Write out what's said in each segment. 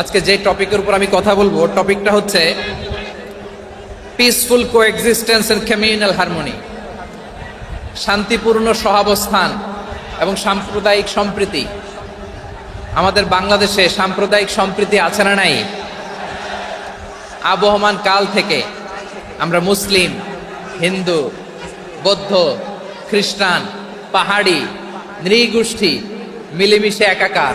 আজকে যে টপিকের উপর আমি কথা বলব, টপিকটা হচ্ছে peaceful coexistence and communal harmony শান্তিপূর্ণ সহাবস্থান এবং সাম্প্রদায়িক সম্প্রীতি। আমাদের বাংলাদেশে সাম্প্রদায়িক সম্প্রীতি আছে না নাই? আবহমান কাল থেকে আমরা মুসলিম, হিন্দু, বৌদ্ধ, খ্রিস্টান, পাহাড়ি, নৃগোষ্ঠী মিলেমিশে একাকার।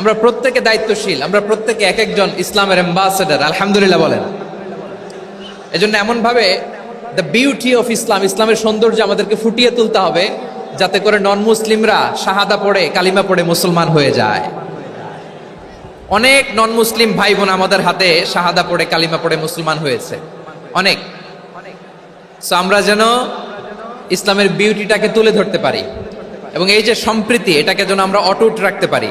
আমরা প্রত্যেকে দায়িত্বশীল, আমরা প্রত্যেকে এক একজন ইসলামের অ্যাম্বাসেডার আলহামদুলিল্লাহ বলেন। এজন্য এমনভাবে দ্য বিউটি অফ ইসলাম ইসলামের সৌন্দর্য আমাদেরকে ফুটিয়ে তুলতে হবে, যাতে করে নন মুসলিমরা শাহাদা পড়ে, কালিমা পড়ে মুসলমান হয়ে যায়। অনেক নন মুসলিম ভাই বোন আমাদের হাতে শাহাদা পড়ে, কালিমা পড়ে মুসলমান হয়েছে। অনেক। সো আমরা যেন ইসলামের বিউটিটাকে তুলে ধরতে পারি এবং এই যে সম্প্রীতি, এটাকে যেন আমরা অটুট রাখতে পারি।